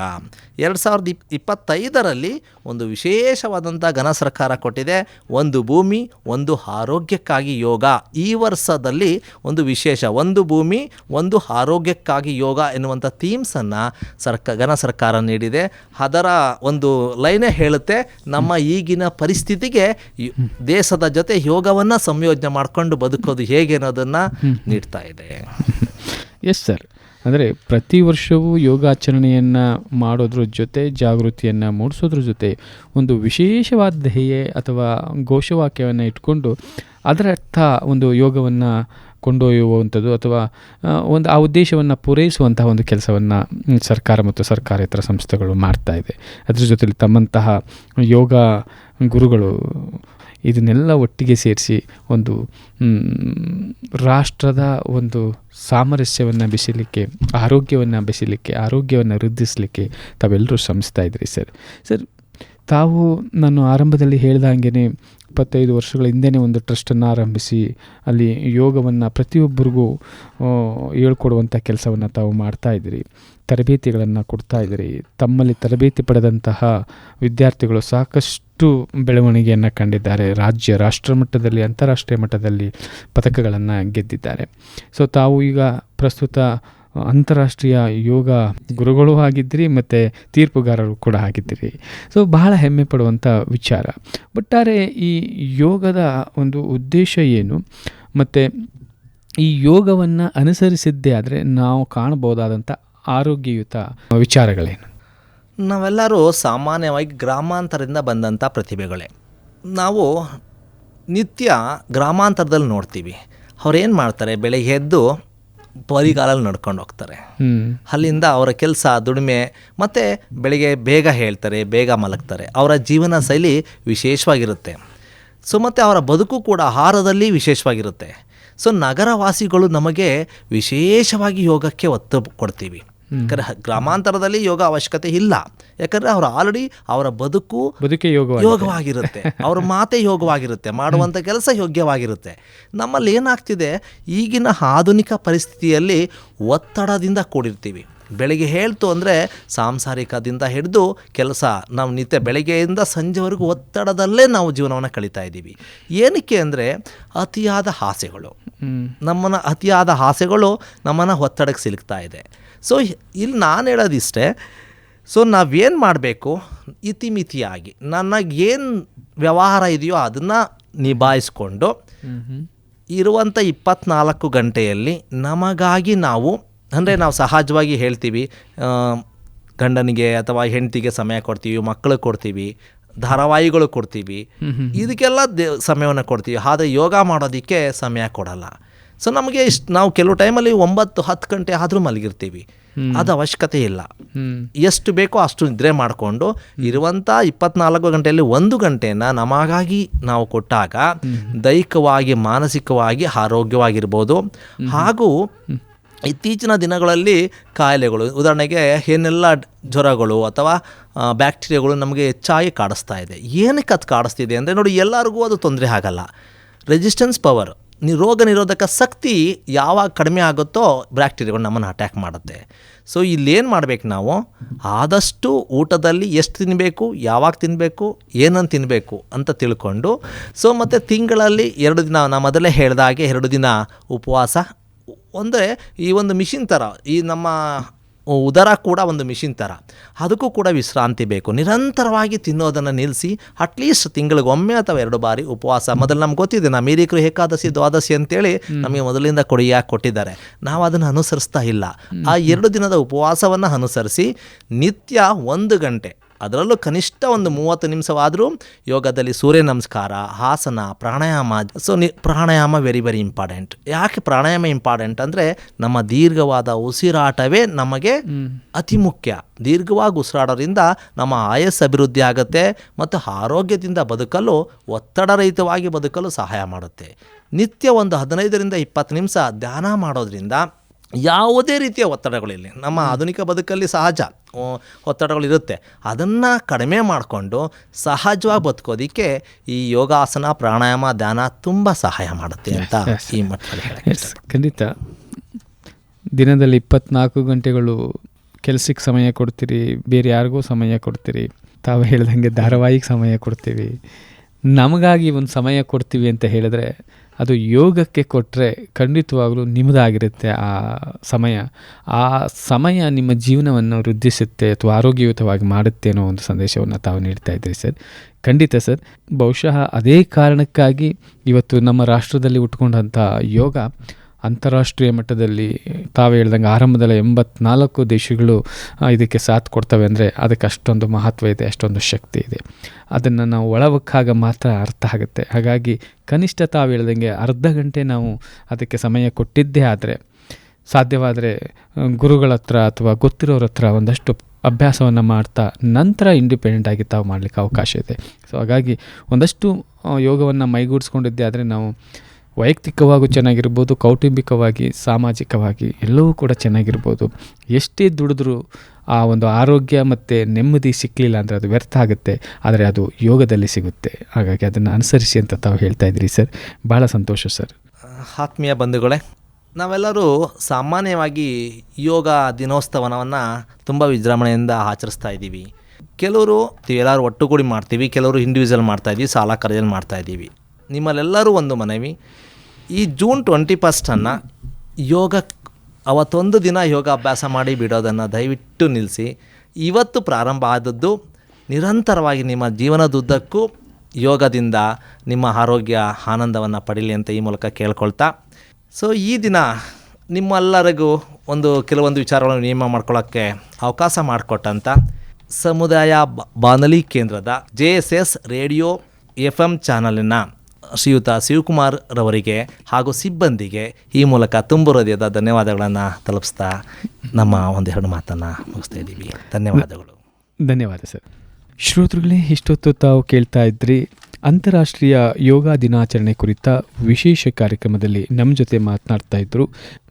ಎರಡು ಸಾವಿರದ ಇಪ್ ಇಪ್ಪತ್ತೈದರಲ್ಲಿ ಒಂದು ವಿಶೇಷವಾದಂಥ ಘನ ಸರ್ಕಾರ ಕೊಟ್ಟಿದೆ. ಒಂದು ಭೂಮಿ ಒಂದು ಆರೋಗ್ಯಕ್ಕಾಗಿ ಯೋಗ. ಈ ವರ್ಷದಲ್ಲಿ ಒಂದು ವಿಶೇಷ ಒಂದು ಭೂಮಿ ಒಂದು ಆರೋಗ್ಯಕ್ಕಾಗಿ ಯೋಗ ಎನ್ನುವಂಥ ಥೀಮ್ಸನ್ನು ಸರ್ಕ ಘನ ಸರ್ಕಾರ ನೀಡಿದೆ. ಅದರ ಒಂದು ಲೈನೇ ಹೇಳುತ್ತೆ ನಮ್ಮ ಈಗಿನ ಪರಿಸ್ಥಿತಿಗೆ ದೇಶದ ಜೊತೆ ಯೋಗವನ್ನು ಸಂಯೋಜನೆ ಮಾಡಿಕೊಂಡು ಬದುಕೋದು ಹೇಗೆ ಅನ್ನೋದನ್ನು ನೀಡ್ತಾ ಇದೆ. ಎಸ್ ಸರ್ ಅಂದರೆ ಪ್ರತಿ ವರ್ಷವೂ ಯೋಗಾಚರಣೆಯನ್ನು ಮಾಡೋದ್ರ ಜೊತೆ, ಜಾಗೃತಿಯನ್ನು ಮೂಡಿಸೋದ್ರ ಜೊತೆ ಒಂದು ವಿಶೇಷವಾದ ಧ್ಯೇಯ ಅಥವಾ ಘೋಷವಾಕ್ಯವನ್ನು ಇಟ್ಕೊಂಡು ಅದರರ್ಥ ಒಂದು ಯೋಗವನ್ನು ಕೊಂಡೊಯ್ಯುವಂಥದ್ದು ಅಥವಾ ಒಂದು, ಆ ಉದ್ದೇಶವನ್ನು ಪೂರೈಸುವಂತಹ ಒಂದು ಕೆಲಸವನ್ನು ಸರ್ಕಾರ ಮತ್ತು ಸರ್ಕಾರೇತರ ಸಂಸ್ಥೆಗಳು ಮಾಡ್ತಾ ಇದೆ. ಅದ್ರ ಜೊತೆಲಿ ತಮ್ಮಂತಹ ಯೋಗ ಗುರುಗಳು ಇದನ್ನೆಲ್ಲ ಒಟ್ಟಿಗೆ ಸೇರಿಸಿ ಒಂದು ರಾಷ್ಟ್ರದ ಒಂದು ಸಾಮರಸ್ಯವನ್ನು ಬೆಸಲಿಕ್ಕೆ, ಆರೋಗ್ಯವನ್ನು ಬೆಸಲಿಕ್ಕೆ, ಆರೋಗ್ಯವನ್ನು ವೃದ್ಧಿಸಲಿಕ್ಕೆ ತಾವೆಲ್ಲರೂ ಶ್ರಮಿಸ್ತಾ ಇದ್ರಿ ಸರ್. ಸರ್ ತಾವು ನಾನು ಆರಂಭದಲ್ಲಿ ಹೇಳಿದ ಹೇಳ್ದಂಗೆ ಇಪ್ಪತ್ತೈದು ವರ್ಷಗಳ ಹಿಂದೆಯೇ ಒಂದು ಟ್ರಸ್ಟನ್ನು ಆರಂಭಿಸಿ ಅಲ್ಲಿ ಯೋಗವನ್ನು ಪ್ರತಿಯೊಬ್ಬರಿಗೂ ಹೇಳ್ಕೊಡುವಂಥ ಕೆಲಸವನ್ನು ತಾವು ಮಾಡ್ತಾ ಇದ್ದೀರಿ. ತರಬೇತಿಗಳನ್ನು ಕೊಡ್ತಾ ಇದ್ದೀರಿ. ತಮ್ಮಲ್ಲಿ ತರಬೇತಿ ಪಡೆದಂತಹ ವಿದ್ಯಾರ್ಥಿಗಳು ಸಾಕಷ್ಟು ಬೆಳವಣಿಗೆಯನ್ನು ಕಂಡಿದ್ದಾರೆ. ರಾಜ್ಯ, ರಾಷ್ಟ್ರ ಮಟ್ಟದಲ್ಲಿ, ಅಂತಾರಾಷ್ಟ್ರೀಯ ಮಟ್ಟದಲ್ಲಿ ಪದಕಗಳನ್ನು ಗೆದ್ದಿದ್ದಾರೆ. ಸೊ ತಾವು ಈಗ ಪ್ರಸ್ತುತ ಅಂತಾರಾಷ್ಟ್ರೀಯ ಯೋಗ ಗುರುಗಳು ಆಗಿದ್ದಿರಿ ಮತ್ತು ತೀರ್ಪುಗಾರರು ಕೂಡ ಆಗಿದ್ದಿರಿ. ಸೊ ಬಹಳ ಹೆಮ್ಮೆ ಪಡುವಂಥ ವಿಚಾರ. ಒಟ್ಟಾರೆ ಈ ಯೋಗದ ಒಂದು ಉದ್ದೇಶ ಏನು? ಮತ್ತು ಈ ಯೋಗವನ್ನು ಅನುಸರಿಸಿದ್ದೇ ಆದರೆ ನಾವು ಕಾಣಬಹುದಾದಂಥ ಆರೋಗ್ಯಯುತ ವಿಚಾರಗಳೇನು? ನಾವೆಲ್ಲರೂ ಸಾಮಾನ್ಯವಾಗಿ ಗ್ರಾಮಾಂತರದಿಂದ ಬಂದಂಥ ಪ್ರತಿಭೆಗಳೇ. ನಾವು ನಿತ್ಯ ಗ್ರಾಮಾಂತರದಲ್ಲಿ ನೋಡ್ತೀವಿ. ಅವ್ರೇನು ಮಾಡ್ತಾರೆ? ಬೆಳಗ್ಗೆ ಎದ್ದು ಬರಿಗಾಲಲ್ಲಿ ನಡ್ಕೊಂಡು ಹೋಗ್ತಾರೆ. ಅಲ್ಲಿಂದ ಅವರ ಕೆಲಸ ದುಡಿಮೆ ಮತ್ತು ಬೆಳಿಗ್ಗೆ ಬೇಗ ಹೇಳ್ತಾರೆ ಬೇಗ ಮಲಗ್ತಾರೆ. ಅವರ ಜೀವನ ಶೈಲಿ ವಿಶೇಷವಾಗಿರುತ್ತೆ. ಸೊ ಮತ್ತು ಅವರ ಬದುಕು ಕೂಡ ಆಹಾರದಲ್ಲಿ ವಿಶೇಷವಾಗಿರುತ್ತೆ. ಸೊ ನಗರವಾಸಿಗಳು ನಮಗೆ ವಿಶೇಷವಾಗಿ ಯೋಗಕ್ಕೆ ಒತ್ತು ಕೊಡ್ತೀವಿ. ಯಾಕಂದರೆ ಗ್ರಾಮಾಂತರದಲ್ಲಿ ಯೋಗ ಅವಶ್ಯಕತೆ ಇಲ್ಲ. ಯಾಕಂದರೆ ಅವರು ಆಲ್ರೆಡಿ ಅವರ ಬದುಕು ಬದುಕೆ ಯೋಗ ಯೋಗವಾಗಿರುತ್ತೆ. ಅವ್ರ ಮಾತೆ ಯೋಗವಾಗಿರುತ್ತೆ. ಮಾಡುವಂಥ ಕೆಲಸ ಯೋಗ್ಯವಾಗಿರುತ್ತೆ. ನಮ್ಮಲ್ಲಿ ಏನಾಗ್ತಿದೆ? ಈಗಿನ ಆಧುನಿಕ ಪರಿಸ್ಥಿತಿಯಲ್ಲಿ ಒತ್ತಡದಿಂದ ಕೂಡಿರ್ತೀವಿ. ಬೆಳಿಗ್ಗೆ ಹೇಳ್ತು ಅಂದರೆ ಸಾಂಸಾರಿಕದಿಂದ ಹಿಡಿದು ಕೆಲಸ ನಾವು ನಿತ್ಯ ಬೆಳಗ್ಗೆಯಿಂದ ಸಂಜೆವರೆಗೂ ಒತ್ತಡದಲ್ಲೇ ನಾವು ಜೀವನವನ್ನು ಕಳೀತಾ ಇದ್ದೀವಿ. ಏನಕ್ಕೆ ಅಂದರೆ ಅತಿಯಾದ ಆಸೆಗಳು. ನಮ್ಮನ್ನು ಅತಿಯಾದ ಆಸೆಗಳು ನಮ್ಮನ್ನು ಒತ್ತಡಕ್ಕೆ ಸಿಲುಕ್ತಾ ಇದೆ. ಸೊ ಇಲ್ಲಿ ನಾನು ಹೇಳೋದಿಷ್ಟೇ ಸೊ ನಾವೇನು ಮಾಡಬೇಕು? ಇತಿಮಿತಿಯಾಗಿ ನನಗೇನು ವ್ಯವಹಾರ ಇದೆಯೋ ಅದನ್ನು ನಿಭಾಯಿಸ್ಕೊಂಡು ಇರುವಂಥ ಇಪ್ಪತ್ನಾಲ್ಕು ಗಂಟೆಯಲ್ಲಿ ನಮಗಾಗಿ ನಾವು ಅಂದರೆ ನಾವು ಸಹಜವಾಗಿ ಹೇಳ್ತೀವಿ ಗಂಡನಿಗೆ ಅಥವಾ ಹೆಂಡತಿಗೆ ಸಮಯ ಕೊಡ್ತೀವಿ ಮಕ್ಕಳು ಕೊಡ್ತೀವಿ ಧಾರಾವಾಹಿಗಳು ಕೊಡ್ತೀವಿ ಇದಕ್ಕೆಲ್ಲ ದೇ ಸಮಯವನ್ನು ಕೊಡ್ತೀವಿ. ಆದರೆ ಯೋಗ ಮಾಡೋದಕ್ಕೆ ಸಮಯ ಕೊಡಲ್ಲ. ಸೊ ನಮಗೆ ಇಷ್ಟು ನಾವು ಕೆಲವು ಟೈಮಲ್ಲಿ ಒಂಬತ್ತು ಹತ್ತು ಗಂಟೆ ಆದರೂ ಮಲಗಿರ್ತೀವಿ. ಅದು ಅವಶ್ಯಕತೆ ಇಲ್ಲ. ಎಷ್ಟು ಬೇಕೋ ಅಷ್ಟು ನಿದ್ರೆ ಮಾಡಿಕೊಂಡು ಇರುವಂಥ ಇಪ್ಪತ್ನಾಲ್ಕು ಗಂಟೆಯಲ್ಲಿ ಒಂದು ಗಂಟೆಯನ್ನು ನಮಗಾಗಿ ನಾವು ಕೊಟ್ಟಾಗ ದೈಹಿಕವಾಗಿ ಮಾನಸಿಕವಾಗಿ ಆರೋಗ್ಯವಾಗಿರ್ಬೋದು. ಹಾಗೂ ಇತ್ತೀಚಿನ ದಿನಗಳಲ್ಲಿ ಕಾಯಿಲೆಗಳು ಉದಾಹರಣೆಗೆ ಏನೆಲ್ಲ ಜ್ವರಗಳು ಅಥವಾ ಬ್ಯಾಕ್ಟೀರಿಯಾಗಳು ನಮಗೆ ಹೆಚ್ಚಾಗಿ ಕಾಡಿಸ್ತಾ ಇದೆ. ಏನಕ್ಕೆ ಅದು ಕಾಡಿಸ್ತಿದೆ ಅಂದರೆ ನೋಡಿ ಎಲ್ಲರಿಗೂ ಅದು ತೊಂದರೆ ಆಗಲ್ಲ. ರೆಸಿಸ್ಟೆನ್ಸ್ ಪವರ್ ರೋಗ ನಿರೋಧಕ ಶಕ್ತಿ ಯಾವಾಗ ಕಡಿಮೆ ಆಗುತ್ತೋ ಬ್ಯಾಕ್ಟೀರಿಯಾಗಳು ನಮ್ಮನ್ನು ಅಟ್ಯಾಕ್ ಮಾಡುತ್ತೆ. ಸೊ ಇಲ್ಲೇನು ಮಾಡಬೇಕು ನಾವು? ಆದಷ್ಟು ಊಟದಲ್ಲಿ ಎಷ್ಟು ತಿನ್ನಬೇಕು ಯಾವಾಗ ತಿನ್ನಬೇಕು ಏನನ್ನು ತಿನ್ನಬೇಕು ಅಂತ ತಿಳ್ಕೊಂಡು ಸೊ ಮತ್ತು ತಿಂಗಳಲ್ಲಿ ಎರಡು ದಿನ, ನಾ ಮೊದಲೇ ಹೇಳಿದಾಗೆ ಎರಡು ದಿನ ಉಪವಾಸ. ಅಂದರೆ ಈ ಒಂದು ಮಿಷಿನ್ ಥರ ಈ ನಮ್ಮ ಉದರ ಕೂಡ ಒಂದು ಮಿಷಿನ್ ಥರ ಅದಕ್ಕೂ ಕೂಡ ವಿಶ್ರಾಂತಿ ಬೇಕು. ನಿರಂತರವಾಗಿ ತಿನ್ನೋದನ್ನು ನಿಲ್ಲಿಸಿ ಅಟ್ಲೀಸ್ಟ್ ತಿಂಗಳಿಗೆ ಒಮ್ಮೆ ಅಥವಾ ಎರಡು ಬಾರಿ ಉಪವಾಸ. ಮೊದಲು ನಮ್ಗೆ ಗೊತ್ತಿದೆ ನಮ್ಮ ಹಿರಿಕರು ಏಕಾದಶಿ ದ್ವಾದಶಿ ಅಂತೇಳಿ ನಮಗೆ ಮೊದಲಿಂದ ಕೊಡಿಯಾಗಿ ಕೊಟ್ಟಿದ್ದಾರೆ. ನಾವು ಅದನ್ನು ಅನುಸರಿಸ್ತಾ ಇಲ್ಲ. ಆ ಎರಡು ದಿನದ ಉಪವಾಸವನ್ನು ಅನುಸರಿಸಿ ನಿತ್ಯ ಒಂದು ಗಂಟೆ ಅದರಲ್ಲೂ ಕನಿಷ್ಠ ಒಂದು ಮೂವತ್ತು ನಿಮಿಷವಾದರೂ ಯೋಗದಲ್ಲಿ ಸೂರ್ಯ ನಮಸ್ಕಾರ ಹಾಸನ ಪ್ರಾಣಾಯಾಮ ಸೊ ನಿ ಪ್ರಾಣಾಯಾಮ ವೆರಿ ವೆರಿ ಇಂಪಾರ್ಟೆಂಟ್ ಯಾಕೆ ಪ್ರಾಣಾಯಾಮ ಇಂಪಾರ್ಟೆಂಟ್ ಅಂದರೆ ನಮ್ಮ ದೀರ್ಘವಾದ ಉಸಿರಾಟವೇ ನಮಗೆ ಅತಿ ಮುಖ್ಯ. ದೀರ್ಘವಾಗಿ ಉಸಿರಾಡೋದ್ರಿಂದ ನಮ್ಮ ಆಯಸ್ ಅಭಿವೃದ್ಧಿ ಆಗುತ್ತೆ ಮತ್ತು ಆರೋಗ್ಯದಿಂದ ಬದುಕಲು ಒತ್ತಡರಹಿತವಾಗಿ ಬದುಕಲು ಸಹಾಯ ಮಾಡುತ್ತೆ. ನಿತ್ಯ ಒಂದು ಹದಿನೈದರಿಂದ ಇಪ್ಪತ್ತು ನಿಮಿಷ ಧ್ಯಾನ ಮಾಡೋದ್ರಿಂದ ಯಾವುದೇ ರೀತಿಯ ಒತ್ತಡಗಳಿರಲಿ ನಮ್ಮ ಆಧುನಿಕ ಬದುಕಲ್ಲಿ ಸಹಜ. ಒತ್ತಡಗಳು ಒತ್ತಡಗಳಿರುತ್ತೆ ಅದನ್ನು ಕಡಿಮೆ ಮಾಡಿಕೊಂಡು ಸಹಜವಾಗಿ ಬದುಕೋದಕ್ಕೆ ಈ ಯೋಗಾಸನ ಪ್ರಾಣಾಯಾಮ ಧ್ಯಾನ ತುಂಬ ಸಹಾಯ ಮಾಡುತ್ತೆ ಅಂತ ಈ ಮಟ್ಟದಲ್ಲಿ ಖಂಡಿತ. ದಿನದಲ್ಲಿ ಇಪ್ಪತ್ನಾಲ್ಕು ಗಂಟೆಗಳು ಕೆಲಸಕ್ಕೆ ಸಮಯ ಕೊಡ್ತೀರಿ ಬೇರೆ ಯಾರಿಗೂ ಸಮಯ ಕೊಡ್ತೀರಿ. ತಾವು ಹೇಳ್ದಂಗೆ ಧಾರಾವಾಹಿಗೆ ಸಮಯ ಕೊಡ್ತೀವಿ ನಮಗಾಗಿ ಒಂದು ಸಮಯ ಕೊಡ್ತೀವಿ ಅಂತ ಹೇಳಿದ್ರೆ ಅದು ಯೋಗಕ್ಕೆ ಕೊಟ್ಟರೆ ಖಂಡಿತವಾಗಲೂ ನಿಮ್ಮದಾಗಿರುತ್ತೆ ಆ ಸಮಯ. ಆ ಸಮಯ ನಿಮ್ಮ ಜೀವನವನ್ನು ವೃದ್ಧಿಸುತ್ತೆ ಅಥವಾ ಆರೋಗ್ಯಯುತವಾಗಿ ಮಾಡುತ್ತೆ ಅನ್ನೋ ಒಂದು ಸಂದೇಶವನ್ನು ತಾವು ನೀಡ್ತಾ ಇದ್ದೀರಿ ಸರ್. ಖಂಡಿತ ಸರ್. ಬಹುಶಃ ಅದೇ ಕಾರಣಕ್ಕಾಗಿ ಇವತ್ತು ನಮ್ಮ ರಾಷ್ಟ್ರದಲ್ಲಿ ಉಟ್ಕೊಂಡಂಥ ಯೋಗ ಅಂತಾರಾಷ್ಟ್ರೀಯ ಮಟ್ಟದಲ್ಲಿ ತಾವು ಹೇಳ್ದಂಗೆ ಆರಂಭದಲ್ಲಿ ಎಂಬತ್ನಾಲ್ಕು ದೇಶಗಳು ಇದಕ್ಕೆ ಸಾಥ್ ಕೊಡ್ತವೆ ಅಂದರೆ ಅದಕ್ಕೆ ಅಷ್ಟೊಂದು ಮಹತ್ವ ಇದೆ, ಅಷ್ಟೊಂದು ಶಕ್ತಿ ಇದೆ. ಅದನ್ನು ನಾವು ಒಳವಕ್ಕಾಗ ಮಾತ್ರ ಅರ್ಥ ಆಗುತ್ತೆ. ಹಾಗಾಗಿ ಕನಿಷ್ಠ ತಾವು ಹೇಳ್ದಂಗೆ ಅರ್ಧ ಗಂಟೆ ನಾವು ಅದಕ್ಕೆ ಸಮಯ ಕೊಟ್ಟಿದ್ದೇ ಆದರೆ ಸಾಧ್ಯವಾದರೆ ಗುರುಗಳ ಹತ್ರ ಅಥವಾ ಗೊತ್ತಿರೋರ ಹತ್ರ ಒಂದಷ್ಟು ಅಭ್ಯಾಸವನ್ನು ಮಾಡ್ತಾ ನಂತರ ಇಂಡಿಪೆಂಡೆಂಟ್ ಆಗಿ ತಾವು ಮಾಡಲಿಕ್ಕೆ ಅವಕಾಶ ಇದೆ. ಸೊ ಹಾಗಾಗಿ ಒಂದಷ್ಟು ಯೋಗವನ್ನು ಮೈಗೂಡಿಸ್ಕೊಂಡಿದ್ದೆ ಆದರೆ ನಾವು ವೈಯಕ್ತಿಕವಾಗೂ ಚೆನ್ನಾಗಿರ್ಬೋದು, ಕೌಟುಂಬಿಕವಾಗಿ, ಸಾಮಾಜಿಕವಾಗಿ ಎಲ್ಲವೂ ಕೂಡ ಚೆನ್ನಾಗಿರ್ಬೋದು. ಎಷ್ಟೇ ದುಡಿದ್ರೂ ಆ ಒಂದು ಆರೋಗ್ಯ ಮತ್ತು ನೆಮ್ಮದಿ ಸಿಕ್ಕಲಿಲ್ಲ ಅಂದರೆ ಅದು ವ್ಯರ್ಥ ಆಗುತ್ತೆ. ಆದರೆ ಅದು ಯೋಗದಲ್ಲಿ ಸಿಗುತ್ತೆ. ಹಾಗಾಗಿ ಅದನ್ನು ಅನುಸರಿಸಿ ಅಂತ ತಾವು ಹೇಳ್ತಾ ಇದ್ದೀರಿ ಸರ್. ಭಾಳ ಸಂತೋಷ ಸರ್. ಆತ್ಮೀಯ ಬಂಧುಗಳೇ, ನಾವೆಲ್ಲರೂ ಸಾಮಾನ್ಯವಾಗಿ ಯೋಗ ದಿನೋತ್ಸವನವನ್ನು ತುಂಬ ವಿಜೃಂಭಣೆಯಿಂದ ಆಚರಿಸ್ತಾ ಇದ್ದೀವಿ. ಕೆಲವರು ಎಲ್ಲರೂ ಒಟ್ಟುಗೂಡಿ ಮಾಡ್ತೀವಿ, ಕೆಲವರು ಇಂಡಿವಿಜುವಲ್ ಮಾಡ್ತಾ ಇದ್ದೀವಿ, ಸಾಲ ಕರೆಯಲ್ಲಿ ಮಾಡ್ತಾ ಇದ್ದೀವಿ. ನಿಮ್ಮಲ್ಲೆಲ್ಲರೂ ಒಂದು ಮನವಿ. ಈ ಜೂನ್ ಟ್ವೆಂಟಿ ಫಸ್ಟನ್ನು ಯೋಗ, ಅವತ್ತೊಂದು ದಿನ ಯೋಗ ಅಭ್ಯಾಸ ಮಾಡಿ ಬಿಡೋದನ್ನು ದಯವಿಟ್ಟು ನಿಲ್ಲಿಸಿ. ಇವತ್ತು ಪ್ರಾರಂಭ ಆದದ್ದು ನಿರಂತರವಾಗಿ ನಿಮ್ಮ ಜೀವನದುದ್ದಕ್ಕೂ ಯೋಗದಿಂದ ನಿಮ್ಮ ಆರೋಗ್ಯ ಆನಂದವನ್ನು ಪಡೀಲಿ ಅಂತ ಈ ಮೂಲಕ ಕೇಳ್ಕೊಳ್ತಾ. ಸೊ ಈ ದಿನ ನಿಮ್ಮೆಲ್ಲರಿಗೂ ಒಂದು ಕೆಲವೊಂದು ವಿಚಾರಗಳನ್ನು ನಿಯಮ ಮಾಡ್ಕೊಳ್ಳೋಕ್ಕೆ ಅವಕಾಶ ಮಾಡಿಕೊಟ್ಟಂಥ ಸಮುದಾಯ ಬಾನಲಿ ಕೇಂದ್ರದ J S S radio F M ಚಾನಲಿನ ಶ್ರೀಯುತ ಶಿವಕುಮಾರ್ ರವರಿಗೆ ಹಾಗೂ ಸಿಬ್ಬಂದಿಗೆ ಈ ಮೂಲಕ ತುಂಬ ಹೃದಯದ ಧನ್ಯವಾದಗಳನ್ನು ತಲುಪಿಸ್ತಾ ನಮ್ಮ ಒಂದೆರಡು ಮಾತನ್ನು ಮುಗಿಸ್ತಾ ಇದ್ದೀವಿ. ಧನ್ಯವಾದಗಳು. ಧನ್ಯವಾದ ಸರ್. ಶ್ರೋತೃಗಳೇ ಇಷ್ಟೊತ್ತು ತಾವು ಕೇಳ್ತಾ ಇದ್ರಿ ಅಂತಾರಾಷ್ಟ್ರೀಯ ಯೋಗ ದಿನಾಚರಣೆ ಕುರಿತ ವಿಶೇಷ ಕಾರ್ಯಕ್ರಮದಲ್ಲಿ ನಮ್ಮ ಜೊತೆ ಮಾತನಾಡ್ತಾ ಇದ್ದರು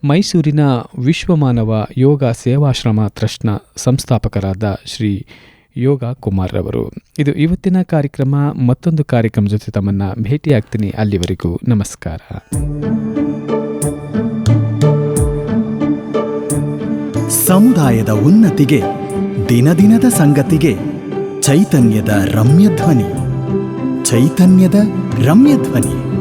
ಮೈಸೂರಿನ ವಿಶ್ವಮಾನವ ಯೋಗ ಸೇವಾಶ್ರಮ ಟ್ರಸ್ಟ್ನ ಸಂಸ್ಥಾಪಕರಾದ ಶ್ರೀ ಯೋಗ ಕುಮಾರ್ ರವರು ಇದು ಇವತ್ತಿನ ಕಾರ್ಯಕ್ರಮ. ಮತ್ತೊಂದು ಕಾರ್ಯಕ್ರಮ ಜೊತೆ ತಮ್ಮನ್ನು ಭೇಟಿಯಾಗ್ತೀನಿ. ಅಲ್ಲಿವರೆಗೂ ನಮಸ್ಕಾರ. ಸಮುದಾಯದ ಉನ್ನತಿಗೆ ದಿನ ದಿನದ ಸಂಗತಿಗೆ, ಚೈತನ್ಯದ ರಮ್ಯ ಧ್ವನಿ ಚೈತನ್ಯದ ರಮ್ಯ ಧ್ವನಿ